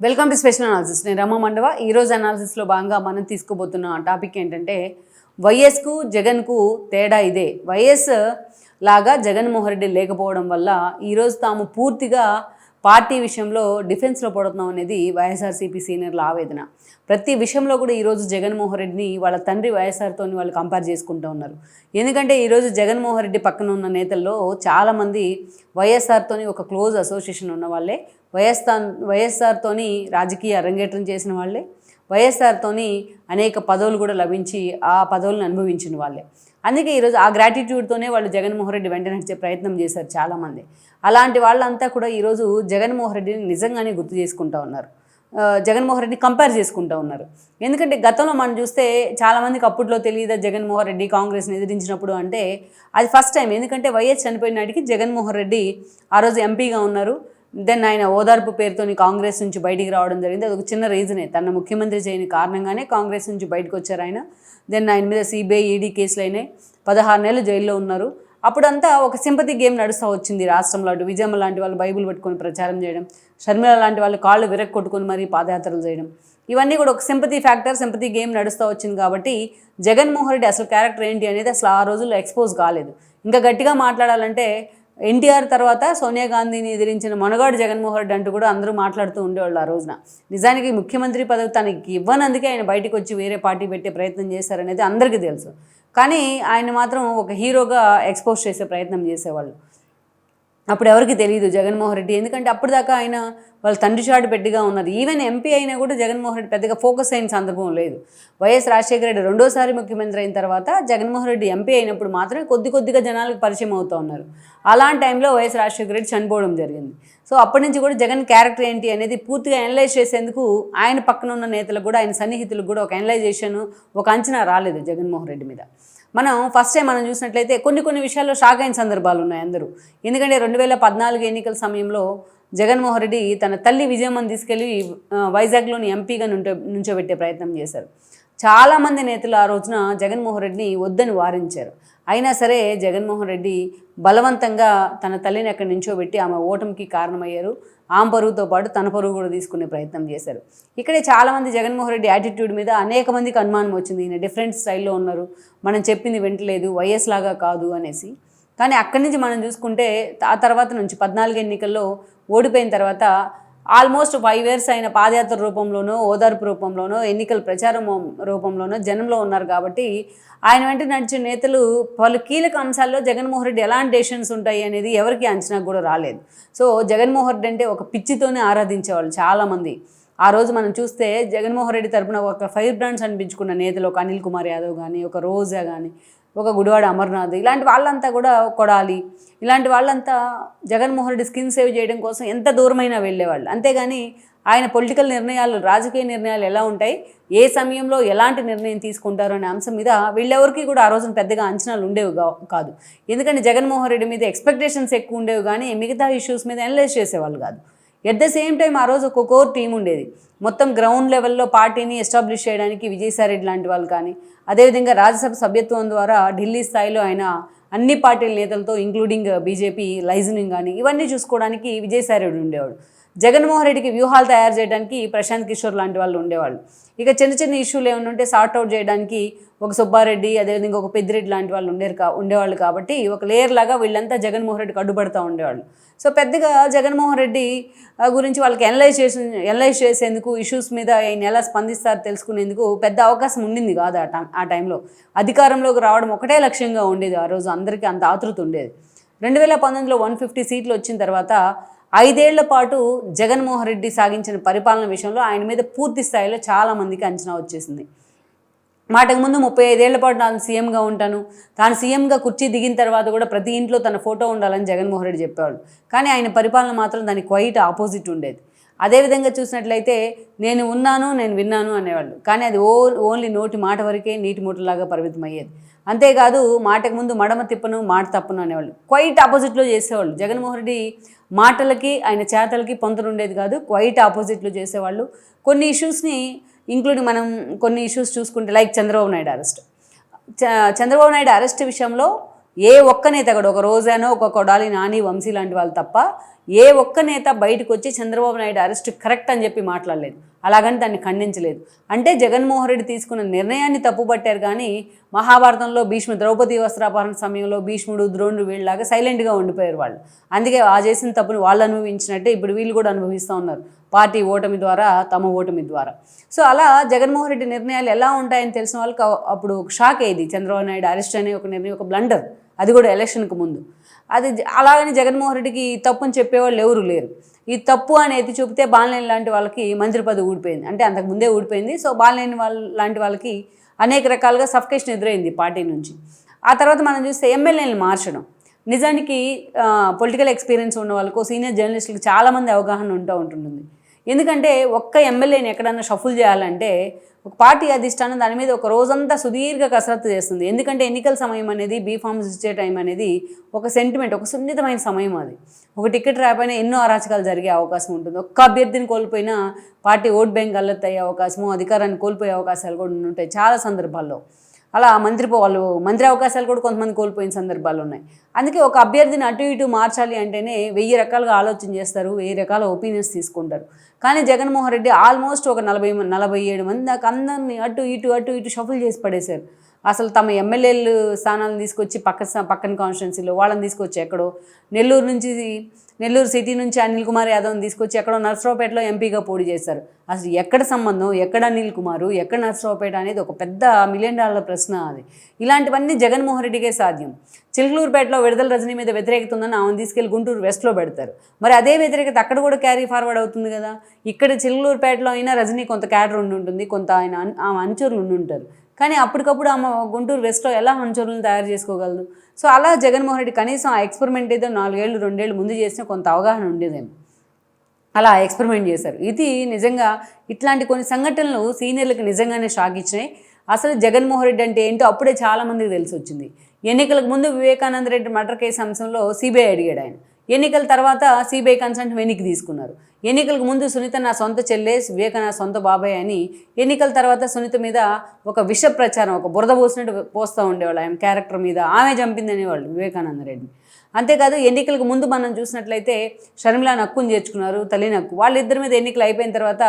Welcome to special analysis నేను రమ మండవ. ఈరోజు అనాలిసిస్లో భాగంగా మనం తీసుకోబోతున్న టాపిక్ ఏంటంటే వైఎస్కు జగన్కు తేడా ఇదే. వైఎస్ లాగా జగన్మోహన్ రెడ్డి లేకపోవడం వల్ల ఈరోజు తాము పూర్తిగా పార్టీ విషయంలో డిఫెన్స్లో పడుతున్నాం అనేది వైఎస్ఆర్సీపీ సీనియర్ల ఆవేదన. ప్రతి విషయంలో కూడా ఈరోజు జగన్మోహన్ రెడ్డిని వాళ్ళ తండ్రి వైఎస్ఆర్తో వాళ్ళు కంపేర్ చేసుకుంటూ ఉన్నారు. ఎందుకంటే ఈరోజు జగన్మోహన్ రెడ్డి పక్కన ఉన్న నేతల్లో చాలామంది వైఎస్ఆర్తోని ఒక క్లోజ్ అసోసియేషన్ ఉన్న వాళ్ళే. వైఎస్ఆర్ వైఎస్ఆర్తోని రాజకీయ అరంగేట్రం చేసిన వాళ్ళే. వైఎస్ఆర్తోని అనేక పదవులు కూడా లభించి ఆ పదవులను అనుభవించిన వాళ్ళే. అందుకే ఈరోజు ఆ గ్రాటిట్యూడ్తోనే వాళ్ళు జగన్మోహన్ రెడ్డి వెంట నడిచే ప్రయత్నం చేశారు చాలామంది. అలాంటి వాళ్ళంతా కూడా ఈరోజు జగన్మోహన్ రెడ్డిని నిజంగానే గుర్తు చేసుకుంటా ఉన్నారు. జగన్మోహన్ రెడ్డిని కంపేర్ చేసుకుంటూ ఉన్నారు. ఎందుకంటే గతంలో మనం చూస్తే చాలామందికి అప్పట్లో తెలియదా జగన్మోహన్ రెడ్డి కాంగ్రెస్ని ఎదిరించినప్పుడు అంటే అది ఫస్ట్ టైం ఎందుకంటే వైఎస్ చనిపోయిన నాటికి జగన్మోహన్ రెడ్డి ఆ రోజు ఎంపీగా ఉన్నారు. దెన్ ఆయన ఓదార్పు పేరుతోని కాంగ్రెస్ నుంచి బయటికి రావడం జరిగింది. అది ఒక చిన్న రీజనే తన ముఖ్యమంత్రి చేయని కారణంగానే కాంగ్రెస్ నుంచి బయటకు వచ్చారు ఆయన. దెన్ ఆయన మీద సిబిఐ ఈడీ కేసులు అయినాయి. పదహారు నెలలు జైల్లో ఉన్నారు. అప్పుడంతా ఒక సింపతి గేమ్ నడుస్తూ వచ్చింది రాష్ట్రంలో. అటు విజయమ్మ లాంటి వాళ్ళు బైబిల్ పట్టుకొని ప్రచారం చేయడం షర్మిల లాంటి వాళ్ళు కాళ్ళు విరక్ కొట్టుకొని మరీ పాదయాత్రలు చేయడం ఇవన్నీ కూడా ఒక సింపతి ఫ్యాక్టర్ సింపతి గేమ్ నడుస్తూ వచ్చింది కాబట్టి జగన్మోహన్ రెడ్డి అసలు క్యారెక్టర్ ఏంటి అనేది అసలు ఆ రోజుల్లో ఎక్స్పోజ్ కాలేదు. ఇంకా గట్టిగా మాట్లాడాలంటే ఎన్టీఆర్ తర్వాత సోనియా గాంధీని ఎదిరించిన మనగాడు జగన్మోహన్ రెడ్డి అంటూ కూడా అందరూ మాట్లాడుతూ ఉండేవాళ్ళు ఆ రోజున. నిజానికి ముఖ్యమంత్రి పదవి తనకి ఇవ్వనందుకే ఆయన బయటకు వచ్చి వేరే పార్టీ పెట్టే ప్రయత్నం చేశారనేది అందరికీ తెలుసు. కానీ ఆయన మాత్రం ఒక హీరోగా ఎక్స్పోజ్ చేసే ప్రయత్నం చేసేవాళ్ళు. అప్పుడు ఎవరికి తెలియదు జగన్మోహన్ రెడ్డి. ఎందుకంటే అప్పుడు దాకా ఆయన వాళ్ళ తండ్రి చాటు పెట్టిగా ఉన్నారు ఈవెన్ ఎంపీ అయినా కూడా జగన్మోహన్ రెడ్డి పెద్దగా ఫోకస్ అయిన సందర్భం లేదు. వైఎస్ రాజశేఖర రెడ్డి రెండోసారి ముఖ్యమంత్రి అయిన తర్వాత జగన్మోహన్ రెడ్డి ఎంపీ అయినప్పుడు మాత్రమే కొద్ది కొద్దిగా జనాలకు పరిచయం అవుతూ ఉన్నారు. అలాంటి టైంలో వైఎస్ రాజశేఖర రెడ్డి చనిపోవడం జరిగింది. సో అప్పటి నుంచి కూడా జగన్ క్యారెక్టర్ ఏంటి అనేది పూర్తిగా అనలైజ్ చేసేందుకు ఆయన పక్కన ఉన్న నేతలకు కూడా ఆయన సన్నిహితులకు కూడా ఒక అనలైజేషన్ ఒక అంచనా రాలేదు జగన్మోహన్ రెడ్డి మీద. మనం ఫస్ట్ టైం మనం చూసినట్లయితే కొన్ని కొన్ని విషయాల్లో షాక్ అయిన సందర్భాలు ఉన్నాయి అందరూ. ఎందుకంటే రెండు వేల పద్నాలుగు ఎన్నికల సమయంలో జగన్మోహన్ రెడ్డి తన తల్లి విజయమ్మని తీసుకెళ్ళి వైజాగ్లోని ఎంపీగా నుంచో నుంచోబెట్టే ప్రయత్నం చేశారు. చాలామంది నేతలు ఆ రోజున జగన్మోహన్ రెడ్డిని వద్దని వారించారు. అయినా సరే జగన్మోహన్ రెడ్డి బలవంతంగా తన తల్లిని అక్కడ నించోబెట్టి ఆమె ఓటమికి కారణమయ్యారు. ఆమె పరుగుతో పాటు తన పరుగు కూడా తీసుకునే ప్రయత్నం చేశారు. ఇక్కడే చాలామంది జగన్మోహన్ రెడ్డి యాటిట్యూడ్ మీద అనేక మందికి అనుమానం వచ్చింది. ఈయన డిఫరెంట్ స్టైల్లో ఉన్నారు. మనం చెప్పింది వింటలేదు. వైఎస్ లాగా కాదు అనేసి. కానీ అక్కడి నుంచి మనం చూసుకుంటే ఆ తర్వాత నుంచి పద్నాలుగు ఎన్నికల్లో ఓడిపోయిన తర్వాత ఆల్మోస్ట్ ఫైవ్ ఇయర్స్ అయిన పాదయాత్ర రూపంలోనో ఓదార్పు రూపంలోనో ఎన్నికల ప్రచారం రూపంలోనో జనంలో ఉన్నారు కాబట్టి ఆయన వెంట నడిచిన నేతలు పలు కీలక అంశాల్లో జగన్మోహన్ రెడ్డి ఎలాంటి డెసిషన్స్ ఉంటాయి అనేది ఎవరికి అంచనా కూడా రాలేదు. సో జగన్మోహన్ రెడ్డి అంటే ఒక పిచ్చితోనే ఆరాధించేవాళ్ళు చాలామంది. ఆ రోజు మనం చూస్తే జగన్మోహన్ రెడ్డి తరపున ఒక ఫైర్ బ్రాండ్స్ అనిపించుకున్న నేతలు ఒక అనిల్ కుమార్ యాదవ్ కానీ ఒక రోజా కానీ ఒక గుడివాడ అమర్నాథ్ ఇలాంటి వాళ్ళంతా కూడా కొడాలి. ఇలాంటి వాళ్ళంతా జగన్మోహన్ రెడ్డి స్కిన్ సేవ్ చేయడం కోసం ఎంత దూరమైనా వెళ్ళేవాళ్ళు. అంతేగాని ఆయన పొలిటికల్ నిర్ణయాలు రాజకీయ నిర్ణయాలు ఎలా ఉంటాయి ఏ సమయంలో ఎలాంటి నిర్ణయం తీసుకుంటారు అనే అంశం మీద వీళ్ళెవరికి కూడా ఆ రోజున పెద్దగా అంచనాలు ఉండేవి కా- కాదు. ఎందుకంటే జగన్మోహన్ రెడ్డి మీద ఎక్స్పెక్టేషన్స్ ఎక్కువ ఉండేవి కానీ మిగతా ఇష్యూస్ మీద అనలైజ్ చేసేవాళ్ళు కాదు. ఎట్ ద సేమ్ టైం ఆ రోజు ఒక కోర్ టీం ఉండేది. మొత్తం గ్రౌండ్ లెవెల్లో పార్టీని ఎస్టాబ్లిష్ చేయడానికి విజయసాయిరెడ్డి లాంటి వాళ్ళు కానీ అదేవిధంగా రాజ్యసభ సభ్యత్వం ద్వారా ఢిల్లీ స్థాయిలో ఆయన అన్ని పార్టీల నేతలతో ఇంక్లూడింగ్ బీజేపీ లైజనింగ్ కానీ ఇవన్నీ చూసుకోవడానికి విజయసాయిరెడ్డి ఉండేవాడు. జగన్మోహన్ రెడ్డికి వ్యూహాలు తయారు చేయడానికి ప్రశాంత్ కిషోర్ లాంటి వాళ్ళు ఉండేవాళ్ళు. ఇక చిన్న చిన్న ఇష్యూలు ఏమైనా ఉంటే సార్ట్ అవుట్ చేయడానికి ఒక సుబ్బారెడ్డి అదేవిధంగా ఒక పెద్దిరెడ్డి లాంటి వాళ్ళు ఉండేరు కా ఉండేవాళ్ళు కాబట్టి ఒక లేయర్ లాగా వీళ్ళంతా జగన్మోహన్ రెడ్డికి అడ్డుపడతా ఉండేవాళ్ళు. సో పెద్దగా జగన్మోహన్ రెడ్డి గురించి వాళ్ళకి ఎనలైజ్ చేసి ఎనలైజ్ చేసేందుకు ఇష్యూస్ మీద ఆయన ఎలా స్పందిస్తారు తెలుసుకునేందుకు పెద్ద అవకాశం ఉండింది కాదు ఆ టైం ఆ టైంలో అధికారంలోకి రావడం ఒకటే లక్ష్యంగా ఉండేది ఆ రోజు. అందరికీ అంత ఆతృత ఉండేది. రెండు వేల పంతొమ్మిదిలో వన్ ఫిఫ్టీ సీట్లు వచ్చిన తర్వాత ఐదేళ్ళ పాటు జగన్మోహన్ రెడ్డి సాగించిన పరిపాలన విషయంలో ఆయన మీద పూర్తి స్థాయిలో చాలామందికి అంచనా వచ్చేసింది. మాటకు ముందు ముప్పై ఐదేళ్ళ పాటు తాను సీఎంగా ఉంటాను. తాను సీఎంగా కుర్చీ దిగిన తర్వాత కూడా ప్రతి ఇంట్లో తన ఫోటో ఉండాలని జగన్మోహన్ రెడ్డి చెప్పేవాడు. కానీ ఆయన పరిపాలన మాత్రం దానికి క్వైట్ ఆపోజిట్ ఉండేది. అదేవిధంగా చూసినట్లయితే నేను ఉన్నాను నేను విన్నాను అనేవాళ్ళు. కానీ అది ఓ ఓన్లీ నోటి మాట వరకే నీటి మూటలాగా పరిమితం అయ్యేది అంతేకాదు మాటకు ముందు మడమ తిప్పను మాట తప్పను అనేవాళ్ళు. క్వైట్ ఆపోజిట్లో చేసేవాళ్ళు. జగన్మోహన్ రెడ్డి మాటలకి ఆయన చేతలకి పొంతలు ఉండేది కాదు క్వైట్ ఆపోజిట్లో చేసేవాళ్ళు. కొన్ని ఇష్యూస్ని ఇంక్లూడింగ్ మనం కొన్ని ఇష్యూస్ చూసుకుంటే లైక్ చంద్రబాబు నాయుడు అరెస్ట్ చ- చంద్రబాబు నాయుడు అరెస్ట్ విషయంలో ఏ ఒక్క నేత కూడా ఒక రోజానో ఒక కొడాలి నాని వంశీ లాంటి వాళ్ళు తప్ప ఏ ఒక్క నేత బయటకు వచ్చి చంద్రబాబు నాయుడు అరెస్ట్ కరెక్ట్ అని చెప్పి మాట్లాడలేదు. అలాగని దాన్ని ఖండించలేదు. అంటే జగన్మోహన్ రెడ్డి తీసుకున్న నిర్ణయాన్ని తప్పుపట్టారు కానీ మహాభారతంలో భీష్మ ద్రౌపది వస్త్రాపహరణ సమయంలో భీష్ముడు ద్రోణుడు వీళ్ళలాగా సైలెంట్గా ఉండిపోయారు వాళ్ళు. అందుకే ఆ చేసిన తప్పుని వాళ్ళు అనుభవించినట్టే ఇప్పుడు వీళ్ళు కూడా అనుభవిస్తూ ఉన్నారు. పార్టీ ఓటమి ద్వారా తమ ఓటమి ద్వారా. సో అలా జగన్మోహన్ రెడ్డి నిర్ణయాలు ఎలా ఉంటాయని తెలిసిన వాళ్ళకి అప్పుడు షాక్ అయ్యేది. చంద్రబాబు నాయుడు అరెస్ట్ అనే ఒక నిర్ణయం ఒక బ్లండర్. అది కూడా ఎలక్షన్కు ముందు. అది అలాగని జగన్మోహన్ రెడ్డికి ఈ తప్పుని చెప్పేవాళ్ళు ఎవరు లేరు. ఈ తప్పు అనేది చూపితే బాలనేని లాంటి వాళ్ళకి మంత్రి పదవి ఊడిపోయింది. అంటే అంతకు ముందే ఊడిపోయింది. సో బాలనేని వాళ్ళ లాంటి వాళ్ళకి అనేక రకాలుగా సఫకేషన్ ఎదురైంది పార్టీ నుంచి. ఆ తర్వాత మనం చూస్తే ఎమ్మెల్యేలను మార్చడం. నిజానికి పొలిటికల్ ఎక్స్పీరియన్స్ ఉన్న వాళ్ళకు సీనియర్ జర్నలిస్టులకు చాలామంది అవగాహన ఉంటూ ఉంటుంది ఎందుకంటే ఒక్క ఎమ్మెల్యేని ఎక్కడన్నా షఫుల్ చేయాలంటే ఒక పార్టీ అధిష్టానం దాని మీద ఒక రోజంతా సుదీర్ఘ కసరత్తు చేస్తుంది. ఎందుకంటే ఎన్నికల సమయం అనేది బీఫామ్స్ ఇచ్చే టైం అనేది ఒక సెంటిమెంట్ ఒక సున్నితమైన సమయం అది. ఒక టికెట్ రాకపోయినా ఎన్నో అరాచకాలు జరిగే అవకాశం ఉంటుంది. ఒక్క అభ్యర్థిని కోల్పోయినా పార్టీ ఓట్ బ్యాంక్ గల్లత్ అయ్యే అవకాశము అధికారాన్ని కోల్పోయే అవకాశాలు కూడా ఉంటాయి చాలా సందర్భాల్లో. అలా మంత్రి వాళ్ళు మంత్రి అవకాశాలు కూడా కొంతమంది కోల్పోయిన సందర్భాలు ఉన్నాయి. అందుకే ఒక అభ్యర్థిని అటు ఇటు మార్చాలి అంటేనే వెయ్యి రకాలుగా ఆలోచన చేస్తారు వెయ్యి రకాల ఒపీనియన్స్ తీసుకుంటారు. కానీ జగన్మోహన్ రెడ్డి ఆల్మోస్ట్ ఒక నలభై నలభై ఏడు మంది దాకా అందరినీ అటు ఇటు అటు ఇటు షఫుల్ చేసి పడేశారు. అసలు తమ ఎమ్మెల్యేలు స్థానాలను తీసుకొచ్చి పక్క స- పక్కన కాన్స్టిట్యున్సీలో వాళ్ళని తీసుకొచ్చి ఎక్కడో నెల్లూరు నుంచి నెల్లూరు సిటీ నుంచి అనిల్ కుమార్ యాదవ్ని తీసుకొచ్చి ఎక్కడో నర్సరావుపేటలో ఎంపీగా పోటీ చేశారు. అసలు ఎక్కడ సంబంధం? ఎక్కడ అనిల్ కుమారు? ఎక్కడ నర్సరావుపేట అనేది ఒక పెద్ద మిలియన్ డాలర్ ప్రశ్న అది. ఇలాంటివన్నీ జగన్మోహన్ రెడ్డికే సాధ్యం. చిలుకలూరుపేటలో విడుదల రజనీ మీద వ్యతిరేకత ఉందని ఆమెను తీసుకెళ్ళి గుంటూరు వెస్ట్లో పెడతారు. మరి అదే వ్యతిరేకత అక్కడ కూడా క్యారీ ఫార్వర్డ్ అవుతుంది కదా? ఇక్కడ చిలుకలూరుపేటలో అయినా రజనీ కొంత క్యాడర్ ఉండి ఉంటుంది కొంత ఆయన ఆమె అనుచరులు ఉండి ఉంటారు. కానీ అప్పటికప్పుడు ఆమె గుంటూరు వెస్ట్లో ఎలా అనుచరులను తయారు చేసుకోగలదు? సో అలా జగన్మోహన్ రెడ్డి కనీసం ఆ ఎక్స్పెరిమెంట్ ఏదో నాలుగేళ్ళు రెండేళ్ళు ముందు చేసిన కొంత అవగాహన ఉండేదేమో. అలా ఎక్స్పెరిమెంట్ చేశారు. ఇది నిజంగా ఇట్లాంటి కొన్ని సంఘటనలు సీనియర్లకు నిజంగానే షాక్ ఇచ్చినాయి. అసలు జగన్మోహన్ రెడ్డి అంటే ఏంటో అప్పుడే చాలామందికి తెలిసి వచ్చింది ఎన్నికలకు ముందు వివేకానంద రెడ్డి మర్డర్ కేసు అంశంలో సిబిఐ అడిగాడు ఆయన. ఎన్నికల తర్వాత సిబిఐ కన్సల్ట్ వెనక్కి తీసుకున్నారు. ఎన్నికలకు ముందు సునీత నా సొంత చెల్లె వివేక నా సొంత బాబాయ్ అని ఎన్నికల తర్వాత సునీత మీద ఒక విష ప్రచారం ఒక బురద పోసినట్టు పోస్తూ ఉండేవాళ్ళు. ఆయన క్యారెక్టర్ మీద ఆమె చంపింది అనేవాళ్ళు వివేకానంద రెడ్డి అంతేకాదు ఎన్నికలకు ముందు మనం చూసినట్లయితే షర్మిల నక్కుని చేర్చుకున్నారు తల్లి నక్కు. వాళ్ళిద్దరి మీద ఎన్నికలు అయిపోయిన తర్వాత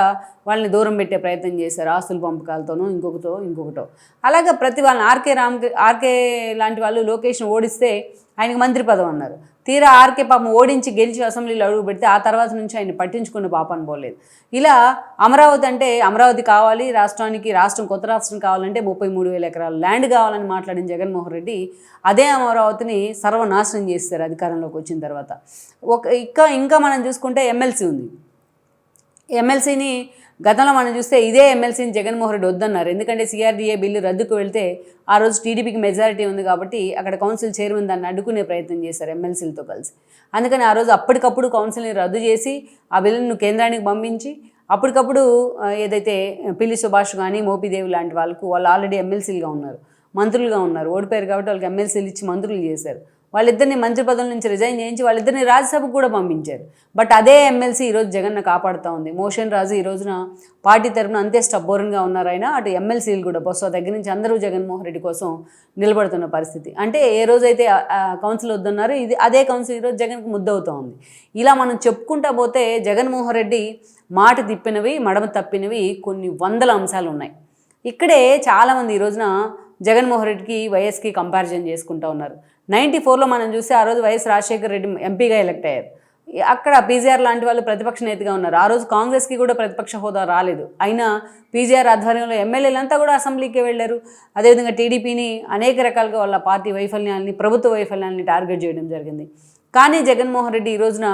వాళ్ళని దూరం పెట్టే ప్రయత్నం చేశారు ఆస్తుల పంపకాలతోనూ ఇంకొకటో ఇంకొకటో. అలాగే ప్రతి వాళ్ళని ఆర్కే రామ్ ఆర్కే లాంటి వాళ్ళు లోకేష్ని ఓడిస్తే ఆయనకు మంత్రి పదవి అన్నారు. తీరా ఆర్కే పాపం ఓడించి గెలిచి అసెంబ్లీలో అడుగు పెడితే ఆ తర్వాత నుంచి ఆయన పట్టించుకున్న పాపం పోలేదు. ఇలా అమరావతి అంటే అమరావతి కావాలి రాష్ట్రానికి రాష్ట్రం కొత్త రాష్ట్రం కావాలంటే ముప్పై మూడు వేల ఎకరాల ల్యాండ్ కావాలని మాట్లాడిన జగన్మోహన్ రెడ్డి అదే అమరావతిని సర్వనాశనం చేస్తారు అధికారంలోకి వచ్చిన తర్వాత. ఒక ఇంకా ఇంకా మనం చూసుకుంటే ఎమ్మెల్సీ ఉంది. ఎమ్మెల్సీని గతంలో మనం చూస్తే ఇదే ఎమ్మెల్సీని జగన్మోహన్ రెడ్డి వద్దన్నారు. ఎందుకంటే సిఆర్డీఏ బిల్లు రద్దుకు వెళ్తే ఆ రోజు టీడీపీకి మెజారిటీ ఉంది కాబట్టి అక్కడ కౌన్సిల్ చైర్మన్ దాన్ని అడ్డుకునే ప్రయత్నం చేశారు ఎమ్మెల్సీలతో కలిసి. అందుకని ఆ రోజు అప్పటికప్పుడు కౌన్సిల్ని రద్దు చేసి ఆ బిల్లును కేంద్రానికి పంపించి అప్పటికప్పుడు ఏదైతే పిల్లి సుభాష్ కానీ మోపిదేవి లాంటి వాళ్ళకు వాళ్ళు ఆల్రెడీ ఎమ్మెల్సీలుగా ఉన్నారు మంత్రులుగా ఉన్నారు. ఓడిపోయారు కాబట్టి వాళ్ళకి ఎమ్మెల్సీలు ఇచ్చి మంత్రులు చేశారు. వాళ్ళిద్దరిని మంత్రి పదవుల నుంచి రిజైన్ చేయించి వాళ్ళిద్దరిని రాజ్యసభకు కూడా పంపించారు. బట్ అదే ఎమ్మెల్సీ ఈరోజు జగన్ను కాపాడుతూ ఉంది. మోషన్ రాజు ఈ రోజున పార్టీ తరఫున అంతే స్టబ్బోర్న్గా ఉన్నారు ఆయన అటు ఎమ్మెల్సీలు కూడా బొత్స దగ్గర నుంచి అందరూ జగన్మోహన్ రెడ్డి కోసం నిలబడుతున్న పరిస్థితి. అంటే ఏ రోజైతే కౌన్సిల్ వద్దన్నారో ఇది అదే కౌన్సిల్ ఈరోజు జగన్కి ముద్దవుతూ ఉంది. ఇలా మనం చెప్పుకుంటా పోతే జగన్మోహన్ రెడ్డి మాట తిప్పినవి మడమ తప్పినవి కొన్ని వందల అంశాలు ఉన్నాయి. ఇక్కడే చాలామంది ఈ రోజున జగన్మోహన్ రెడ్డికి వైఎస్కి కంపారిజన్ చేసుకుంటూ ఉన్నారు. నైంటీ ఫోర్లో మనం చూస్తే ఆ రోజు వైఎస్ రాజశేఖర రెడ్డి ఎంపీగా ఎలక్ట్ అయ్యారు. అక్కడ పీజీఆర్ లాంటి వాళ్ళు ప్రతిపక్ష నేతగా ఉన్నారు. ఆ రోజు కాంగ్రెస్కి కూడా ప్రతిపక్ష హోదా రాలేదు. అయినా పీజీఆర్ ఆధ్వర్యంలో ఎమ్మెల్యేలంతా కూడా అసెంబ్లీకి వెళ్ళారు. అదేవిధంగా టీడీపీని అనేక రకాలుగా వాళ్ళ పార్టీ వైఫల్యాన్ని ప్రభుత్వ వైఫల్యాన్ని టార్గెట్ చేయడం జరిగింది. కానీ జగన్మోహన్ రెడ్డి ఈ రోజున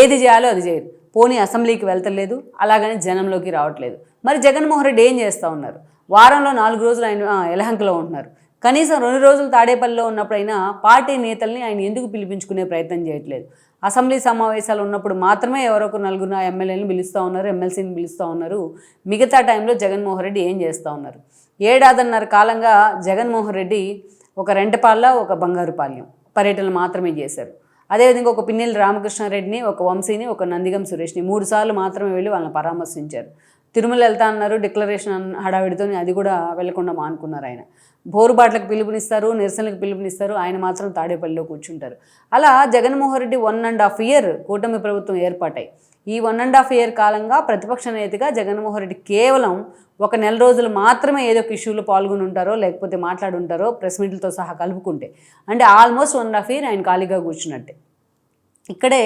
ఏది చేయాలో అది చేయరు. పోనీ అసెంబ్లీకి వెళ్తలేదు అలాగని జనంలోకి రావట్లేదు. మరి జగన్మోహన్ రెడ్డి ఏం చేస్తూ ఉన్నారు? వారంలో నాలుగు రోజులు ఆయన ఎలహంకలో యలహంకలో ఉంటున్నారు. కనీసం రెండు రోజులు తాడేపల్లిలో ఉన్నప్పుడైనా పార్టీ నేతల్ని ఆయన ఎందుకు పిలిపించుకునే ప్రయత్నం చేయట్లేదు? అసెంబ్లీ సమావేశాలు ఉన్నప్పుడు మాత్రమే ఎవరొక నలుగురు ఎమ్మెల్యేలను పిలుస్తూ ఉన్నారు ఎమ్మెల్సీని పిలుస్తూ ఉన్నారు. మిగతా టైంలో జగన్మోహన్ రెడ్డి ఏం చేస్తూ ఉన్నారు? ఏడాదిన్నర కాలంగా జగన్మోహన్ రెడ్డి ఒక రెంటపాళ్ళ ఒక బంగారుపాళ్యం పర్యటనలు మాత్రమే చేశారు. అదేవిధంగా ఒక పిన్నెల్లి రామకృష్ణారెడ్డిని ఒక వంశీని ఒక నందిగం సురేష్ని మూడు సార్లు మాత్రమే వెళ్ళి వాళ్ళని పరామర్శించారు. తిరుమల వెళ్తా అన్నారు డిక్లరేషన్ హడావిడితో అది కూడా వెళ్ళకుండా మానుకున్నారు ఆయన. బోరుబాట్లకు పిలుపునిస్తారు నిరసనలకు పిలుపునిస్తారు ఆయన మాత్రం తాడేపల్లిలో కూర్చుంటారు. అలా Jaganmohan Reddy one and half year కూటమి ప్రభుత్వం ఏర్పాటాయి ఈ వన్ అండ్ హాఫ్ ఇయర్ కాలంగా ప్రతిపక్ష నేతగా జగన్మోహన్ రెడ్డి కేవలం ఒక నెల రోజులు మాత్రమే ఏదో ఒక ఇష్యూలో పాల్గొని ఉంటారో లేకపోతే మాట్లాడుంటారో ప్రెస్ మీట్లతో సహా కలుపుకుంటే అంటే almost one and half year ఆయన ఖాళీగా కూర్చున్నట్టే. ఇక్కడే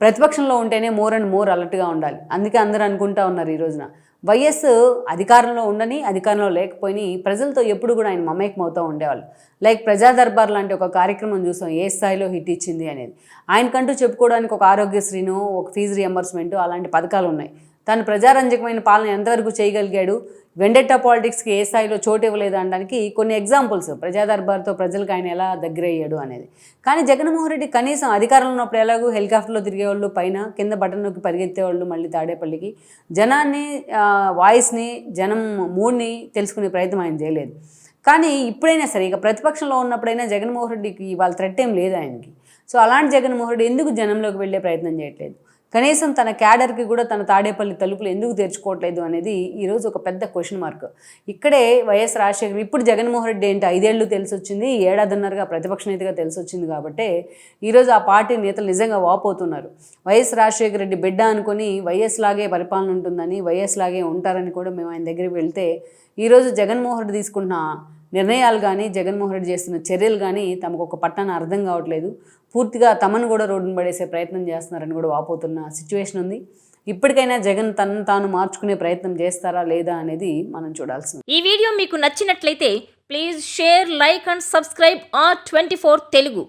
ప్రతిపక్షంలో ఉంటేనే మోర్ అండ్ మోర్ అలర్ట్గా ఉండాలి. అందుకే అందరూ అనుకుంటా ఉన్నారు ఈ రోజున. వైఎస్ అధికారంలో ఉండని అధికారంలో లేకపోయి ప్రజలతో ఎప్పుడు కూడా ఆయన మమేకమవుతూ ఉండేవాళ్ళు. లైక్ ప్రజా దర్బార్ లాంటి ఒక కార్యక్రమం చూసాం ఏ స్థాయిలో హిట్ ఇచ్చింది అనేది. ఆయనకంటూ చెప్పుకోవడానికి ఒక ఆరోగ్యశ్రీను ఒక ఫీజు రియంబర్స్మెంట్ అలాంటి పథకాలు ఉన్నాయి. తను ప్రజారంజకమైన పాలన ఎంతవరకు చేయగలిగాడు? వెండెట్టా పాలిటిక్స్కి ఏ స్థాయిలో చోటు ఇవ్వలేదు అనడానికి కొన్ని ఎగ్జాంపుల్స్ ప్రజాదర్బార్తో ప్రజలకు ఆయన ఎలా దగ్గరయ్యాడు అనేది. కానీ జగన్మోహన్ రెడ్డి కనీసం అధికారంలో ఉన్నప్పుడు ఎలాగో హెలికాప్టర్లో తిరిగేవాళ్ళు పైన కింద బటన్ నొక్కి పరిగెత్తేవాళ్ళు మళ్ళీ తాడేపల్లికి. జనాన్ని వాయిస్ని జనం మూడ్ని తెలుసుకునే ప్రయత్నం ఆయన చేయలేదు. కానీ ఇప్పుడైనా సరే ఇక ప్రతిపక్షంలో ఉన్నప్పుడైనా జగన్మోహన్ రెడ్డికి వాళ్ళ థ్రెట్ ఏం లేదు ఆయనకి. సో అలాంటి జగన్మోహన్ రెడ్డి ఎందుకు జనంలోకి వెళ్ళే ప్రయత్నం చేయట్లేదు? కనీసం తన క్యాడర్కి కూడా తన తాడేపల్లి తలుపులు ఎందుకు తెరుచుకోవట్లేదు అనేది ఈరోజు ఒక పెద్ద క్వశ్చన్ మార్క్ ఇక్కడే వైఎస్ రాజశేఖర్ ఇప్పుడు జగన్మోహన్ రెడ్డి ఏంటి? ఐదేళ్ళు తెలిసి వచ్చింది ఏడాదిన్నరగా ప్రతిపక్ష నేతగా తెలిసి వచ్చింది కాబట్టి ఈరోజు ఆ పార్టీ నేతలు నిజంగా వాపోతున్నారు వైఎస్ రాజశేఖర రెడ్డి బిడ్డ అనుకొని వైఎస్ లాగే పరిపాలన ఉంటుందని వైఎస్ లాగే ఉంటారని కూడా మేము ఆయన దగ్గరికి వెళ్తే ఈరోజు జగన్మోహన్ రెడ్డి తీసుకుంటున్న నిర్ణయాలు కానీ జగన్మోహన్ రెడ్డి చేస్తున్న చర్యలు కానీ తమకు ఒక పట్టాన అర్థం కావట్లేదు. పూర్తిగా తమను కూడా రోడ్డును పడేసే ప్రయత్నం చేస్తున్నారని కూడా వాపోతున్న సిచ్యువేషన్ ఉంది. ఇప్పటికైనా జగన్ తనను తాను మార్చుకునే ప్రయత్నం చేస్తారా లేదా అనేది మనం చూడాల్సింది. ఈ వీడియో మీకు నచ్చినట్లయితే please share like and subscribe R twenty Telugu.